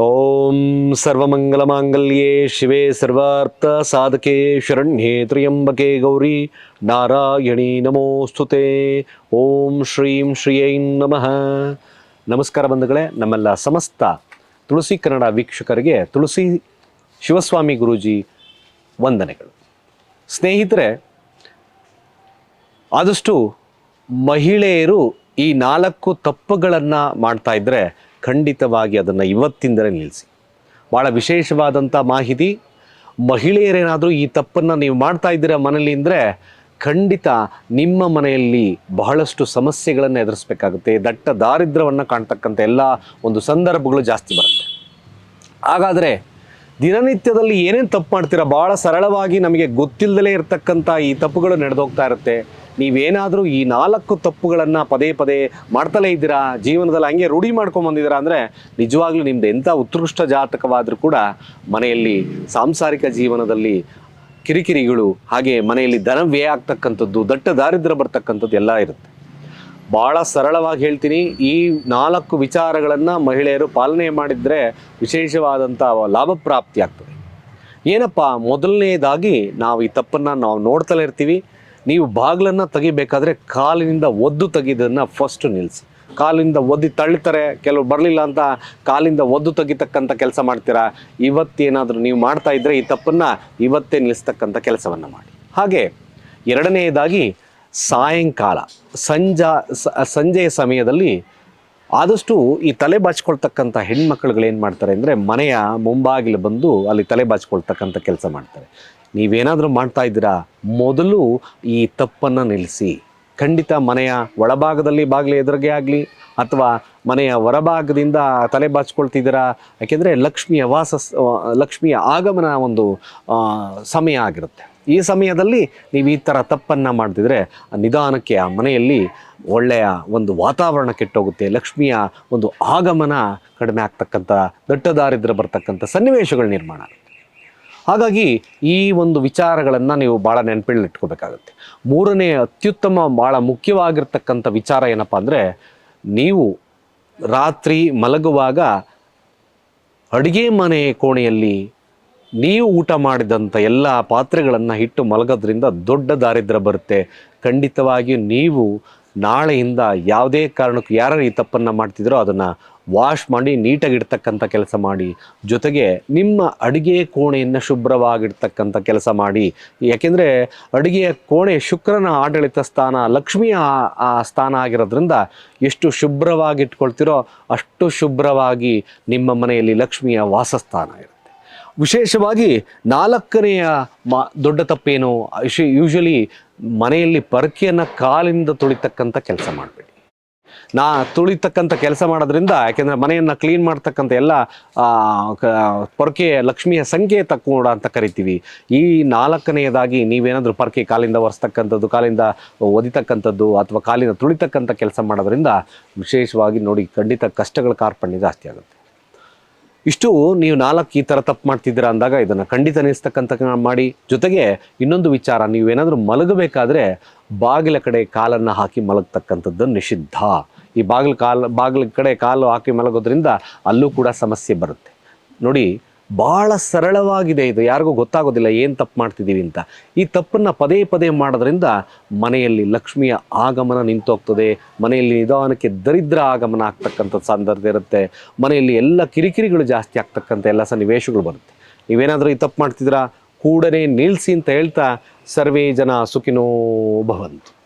ಓಂ ಸರ್ವಮಂಗಲಮಾಂಗಲ್ಯೇ ಶಿವೆ ಸರ್ವಾರ್ಥ ಸಾಧಕೆ ಶರಣ್ಯೆ ತ್ರ್ಯಂಬಕೆ ಗೌರಿ ನಾರಾಯಣಿ ನಮೋಸ್ತುತೆ ಓಂ ಶ್ರೀಂ ಶ್ರೀಯೈ ನಮಃ. ನಮಸ್ಕಾರ ಬಂಧುಗಳೇ, ನಮ್ಮೆಲ್ಲ ಸಮಸ್ತ ತುಳಸಿ ಕನ್ನಡ ವೀಕ್ಷಕರಿಗೆ ತುಳಸಿ ಶಿವಸ್ವಾಮಿ ಗುರೂಜಿ ವಂದನೆಗಳು. ಸ್ನೇಹಿತರೆ, ಆದಷ್ಟು ಮಹಿಳೆಯರು ಈ ನಾಲ್ಕು ತಪ್ಪುಗಳನ್ನು ಮಾಡ್ತಾ ಇದ್ದರೆ ಖಂಡಿತವಾಗಿ ಅದನ್ನು ಇವತ್ತಿಂದಲೇ ನಿಲ್ಲಿಸಿ. ಭಾಳ ವಿಶೇಷವಾದಂಥ ಮಾಹಿತಿ. ಮಹಿಳೆಯರೇನಾದರೂ ಈ ತಪ್ಪನ್ನು ನೀವು ಮಾಡ್ತಾ ಇದ್ದೀರ ಮನೇಲಿ ಅಂದರೆ ಖಂಡಿತ ನಿಮ್ಮ ಮನೆಯಲ್ಲಿ ಬಹಳಷ್ಟು ಸಮಸ್ಯೆಗಳನ್ನು ಎದುರಿಸ್ಬೇಕಾಗುತ್ತೆ. ದಟ್ಟ ದಾರಿದ್ರ್ಯವನ್ನು ಕಾಣ್ತಕ್ಕಂಥ ಎಲ್ಲ ಒಂದು ಸಂದರ್ಭಗಳು ಜಾಸ್ತಿ ಬರುತ್ತೆ. ಹಾಗಾದರೆ ದಿನನಿತ್ಯದಲ್ಲಿ ಏನೇನು ತಪ್ಪು ಮಾಡ್ತೀರಾ? ಭಾಳ ಸರಳವಾಗಿ ನಮಗೆ ಗೊತ್ತಿಲ್ಲದಲೇ ಇರತಕ್ಕಂಥ ಈ ತಪ್ಪುಗಳು ನಡೆದೋಗ್ತಾ ಇರುತ್ತೆ. ನೀವೇನಾದರೂ ಈ ನಾಲ್ಕು ತಪ್ಪುಗಳನ್ನು ಪದೇ ಪದೇ ಮಾಡ್ತಲೇ ಇದ್ದೀರಾ? ಜೀವನದಲ್ಲಿ ಹಂಗೆ ರೂಢಿ ಮಾಡ್ಕೊಂಬಂದಿದ್ದೀರಾ ಅಂದರೆ ನಿಜವಾಗ್ಲೂ ನಿಮ್ದು ಎಂಥ ಉತ್ಕೃಷ್ಟ ಜಾತಕವಾದರೂ ಕೂಡ ಮನೆಯಲ್ಲಿ ಸಾಂಸಾರಿಕ ಜೀವನದಲ್ಲಿ ಕಿರಿಕಿರಿಗಳು ಹಾಗೆ ಮನೆಯಲ್ಲಿ ಧನ ವ್ಯಯ ಆಗ್ತಕ್ಕಂಥದ್ದು, ದಟ್ಟ ದಾರಿದ್ರ್ಯ ಬರ್ತಕ್ಕಂಥದ್ದು ಎಲ್ಲ ಇರುತ್ತೆ. ಭಾಳ ಸರಳವಾಗಿ ಹೇಳ್ತೀನಿ, ಈ ನಾಲ್ಕು ವಿಚಾರಗಳನ್ನು ಮಹಿಳೆಯರು ಪಾಲನೆ ಮಾಡಿದರೆ ವಿಶೇಷವಾದಂಥ ಲಾಭ ಪ್ರಾಪ್ತಿ ಆಗ್ತದೆ. ಏನಪ್ಪ? ಮೊದಲನೇದಾಗಿ ನಾವು ಈ ತಪ್ಪನ್ನು ನಾವು ನೋಡ್ತಲೇ ಇರ್ತೀವಿ. ನೀವು ಬಾಗಿಲನ್ನು ತೆಗಿಬೇಕಾದ್ರೆ ಕಾಲಿನಿಂದ ಒದ್ದು ತೆಗೆದನ್ನು ಫಸ್ಟ್ ನಿಲ್ಲಿಸಿ ಕಾಲಿಂದ ಒದ್ದು ತಳ್ತಾರೆ ಕೆಲವು ಬರಲಿಲ್ಲ ಅಂತ ಕಾಲಿಂದ ಒದ್ದು ತೆಗಿತಕ್ಕಂಥ ಕೆಲಸ ಮಾಡ್ತೀರಾ? ಇವತ್ತೇನಾದರೂ ನೀವು ಮಾಡ್ತಾ ಇದ್ದರೆ ಈ ತಪ್ಪನ್ನು ಇವತ್ತೇ ನಿಲ್ಲಿಸ್ತಕ್ಕಂಥ ಕೆಲಸವನ್ನು ಮಾಡಿ. ಹಾಗೆ ಎರಡನೆಯದಾಗಿ ಸಾಯಂಕಾಲ, ಸಂಜ ಸಂಜೆಯ ಸಮಯದಲ್ಲಿ ಆದಷ್ಟು ಈ ತಲೆ ಬಾಚ್ಕೊಳ್ತಕ್ಕಂಥ ಏನು ಮಾಡ್ತಾರೆ ಅಂದರೆ ಮನೆಯ ಮುಂಬಾಗಿಲು ಬಂದು ಅಲ್ಲಿ ತಲೆ ಬಾಚ್ಕೊಳ್ತಕ್ಕಂಥ ಕೆಲಸ ಮಾಡ್ತಾರೆ. ನೀವೇನಾದರೂ ಮಾಡ್ತಾ ಇದ್ದೀರಾ? ಮೊದಲು ಈ ತಪ್ಪನ್ನು ನಿಲ್ಲಿಸಿ. ಖಂಡಿತ ಮನೆಯ ಒಳಭಾಗದಲ್ಲಿ ಬಾಗಿಲು ಎದುರಿಗೆ ಆಗಲಿ, ಅಥವಾ ಮನೆಯ ಹೊರಭಾಗದಿಂದ ತಲೆ ಬಾಚ್ಕೊಳ್ತಿದ್ದೀರಾ? ಯಾಕೆಂದರೆ ಲಕ್ಷ್ಮಿಯ ವಾಸ, ಲಕ್ಷ್ಮಿಯ ಆಗಮನ ಒಂದು ಸಮಯ ಆಗಿರುತ್ತೆ. ಈ ಸಮಯದಲ್ಲಿ ನೀವು ಈ ಥರ ತಪ್ಪನ್ನು ಮಾಡ್ತಿದ್ರೆ ನಿಧಾನಕ್ಕೆ ಆ ಮನೆಯಲ್ಲಿ ಒಳ್ಳೆಯ ಒಂದು ವಾತಾವರಣ ಕೆಟ್ಟೋಗುತ್ತೆ. ಲಕ್ಷ್ಮಿಯ ಒಂದು ಆಗಮನ ಕಡಿಮೆ ಆಗ್ತಕ್ಕಂಥ ದಟ್ಟ ದಾರಿದ್ರ ಬರ್ತಕ್ಕಂಥ ಸನ್ನಿವೇಶಗಳು ನಿರ್ಮಾಣ ಹಾಗಾಗಿ ಈ ಒಂದು ವಿಚಾರಗಳನ್ನು ನೀವು ಭಾಳ ನೆನಪಿನಲ್ಲಿ ಇಟ್ಕೋಬೇಕಾಗುತ್ತೆ. ಮೂರನೇ ಅತ್ಯುತ್ತಮ ಭಾಳ ಮುಖ್ಯವಾಗಿರ್ತಕ್ಕಂಥ ವಿಚಾರ ಏನಪ್ಪ ಅಂದರೆ, ನೀವು ರಾತ್ರಿ ಮಲಗುವಾಗ ಅಡುಗೆ ಮನೆ ಕೋಣೆಯಲ್ಲಿ ನೀವು ಊಟ ಮಾಡಿದಂಥ ಎಲ್ಲ ಪಾತ್ರೆಗಳನ್ನು ಇಟ್ಟು ಮಲಗೋದ್ರಿಂದ ದೊಡ್ಡ ದಾರಿದ್ರ್ಯ ಬರುತ್ತೆ. ಖಂಡಿತವಾಗಿಯೂ ನೀವು ನಾಳೆಯಿಂದ ಯಾವುದೇ ಕಾರಣಕ್ಕೂ ಯಾರು ಈ ತಪ್ಪನ್ನು ಮಾಡ್ತಿದ್ರೋ ಅದನ್ನು ವಾಶ್ ಮಾಡಿ ನೀಟಾಗಿರ್ತಕ್ಕಂಥ ಕೆಲಸ ಮಾಡಿ, ಜೊತೆಗೆ ನಿಮ್ಮ ಅಡುಗೆ ಕೋಣೆಯನ್ನು ಶುಭ್ರವಾಗಿರ್ತಕ್ಕಂಥ ಕೆಲಸ ಮಾಡಿ. ಯಾಕೆಂದರೆ ಅಡುಗೆಯ ಕೋಣೆ ಶುಕ್ರನ ಆಡಳಿತ ಸ್ಥಾನ, ಲಕ್ಷ್ಮಿಯ ಆ- ಸ್ಥಾನ ಆಗಿರೋದ್ರಿಂದ ಎಷ್ಟು ಶುಭ್ರವಾಗಿ ಇಟ್ಕೊಳ್ತಿರೋ ಅಷ್ಟು ಶುಭ್ರವಾಗಿ ನಿಮ್ಮ ಮನೆಯಲ್ಲಿ ಲಕ್ಷ್ಮಿಯ ವಾಸಸ್ಥಾನ ಇರುತ್ತೆ. ವಿಶೇಷವಾಗಿ ನಾಲ್ಕನೆಯ ಮಾ, ದೊಡ್ಡ ತಪ್ಪೇನು ಯೂಶಲಿ ಮನೆಯಲ್ಲಿ ಪರಕೆಯನ್ನು ಕಾಲಿಂದ ತುಳಿತಕ್ಕಂಥ ಕೆಲಸ ಮಾಡಬೇಡಿ. ನಾ ತುಳಿತಕ್ಕಂಥ ಕೆಲಸ ಮಾಡೋದ್ರಿಂದ, ಯಾಕೆಂದರೆ ಮನೆಯನ್ನು ಕ್ಲೀನ್ ಮಾಡ್ತಕ್ಕಂಥ ಎಲ್ಲ ಪೊರಕೆ ಲಕ್ಷ್ಮಿಯ ಸಂಕೇತ ಕೂಡ ಅಂತ ಕರಿತೀವಿ. ಈ ನಾಲ್ಕನೆಯದಾಗಿ ನೀವೇನಾದರೂ ಪೊರಕೆ ಕಾಲಿಂದ ಒರೆಸ್ತಕ್ಕಂಥದ್ದು, ಕಾಲಿಂದ ಒದಿತಕ್ಕಂಥದ್ದು ಅಥವಾ ಕಾಲಿಂದ ತುಳಿತಕ್ಕಂಥ ಕೆಲಸ ಮಾಡೋದ್ರಿಂದ ವಿಶೇಷವಾಗಿ ನೋಡಿ ಖಂಡಿತ ಕಷ್ಟಗಳ ಕಾರ್ಪಣ್ಯ ಜಾಸ್ತಿ ಆಗುತ್ತೆ. ಇಷ್ಟು ನೀವು ನಾಲ್ಕು ಈ ಥರ ತಪ್ಪು ಮಾಡ್ತಿದ್ದೀರಾ ಅಂದಾಗ ಇದನ್ನು ಖಂಡಿತ ನಿಲ್ಲಿಸ್ತಕ್ಕಂಥ ಮಾಡಿ. ಜೊತೆಗೆ ಇನ್ನೊಂದು ವಿಚಾರ ನೀವೇನಾದರೂ ಮಲಗಬೇಕಾದ್ರೆ ಬಾಗಿಲ ಕಡೆ ಕಾಲನ್ನು ಹಾಕಿ ಮಲಗತಕ್ಕಂಥದ್ದು ನಿಷಿದ್ಧ. ಈ ಬಾಗಿಲು ಕಾಲು, ಬಾಗಿಲ ಕಡೆ ಕಾಲು ಹಾಕಿ ಮಲಗೋದ್ರಿಂದ ಅಲ್ಲೂ ಕೂಡ ಸಮಸ್ಯೆ ಬರುತ್ತೆ. ನೋಡಿ ಭಾಳ ಸರಳವಾಗಿದೆ ಇದು. ಯಾರಿಗೂ ಗೊತ್ತಾಗೋದಿಲ್ಲ ಏನು ತಪ್ಪು ಮಾಡ್ತಿದ್ದೀವಿ ಅಂತ. ಈ ತಪ್ಪನ್ನು ಪದೇ ಪದೇ ಮಾಡೋದ್ರಿಂದ ಮನೆಯಲ್ಲಿ ಲಕ್ಷ್ಮಿಯ ಆಗಮನ ನಿಂತೋಗ್ತದೆ. ಮನೆಯಲ್ಲಿ ನಿಧಾನಕ್ಕೆ ದರಿದ್ರ ಆಗಮನ ಆಗ್ತಕ್ಕಂಥ ಸಂದರ್ಭ ಇರುತ್ತೆ. ಮನೆಯಲ್ಲಿ ಎಲ್ಲ ಕಿರಿಕಿರಿಗಳು ಜಾಸ್ತಿ ಆಗ್ತಕ್ಕಂಥ ಎಲ್ಲ ಸನ್ನಿವೇಶಗಳು ಬರುತ್ತೆ. ನೀವೇನಾದರೂ ಈ ತಪ್ಪು ಮಾಡ್ತಿದ್ದೀರಾ? ಕೂಡನೇ ನಿಲ್ಲಿಸಿ ಅಂತ ಹೇಳ್ತಾ ಸರ್ವೇ ಜನ ಸುಖಿನೋ ಭವಂತು.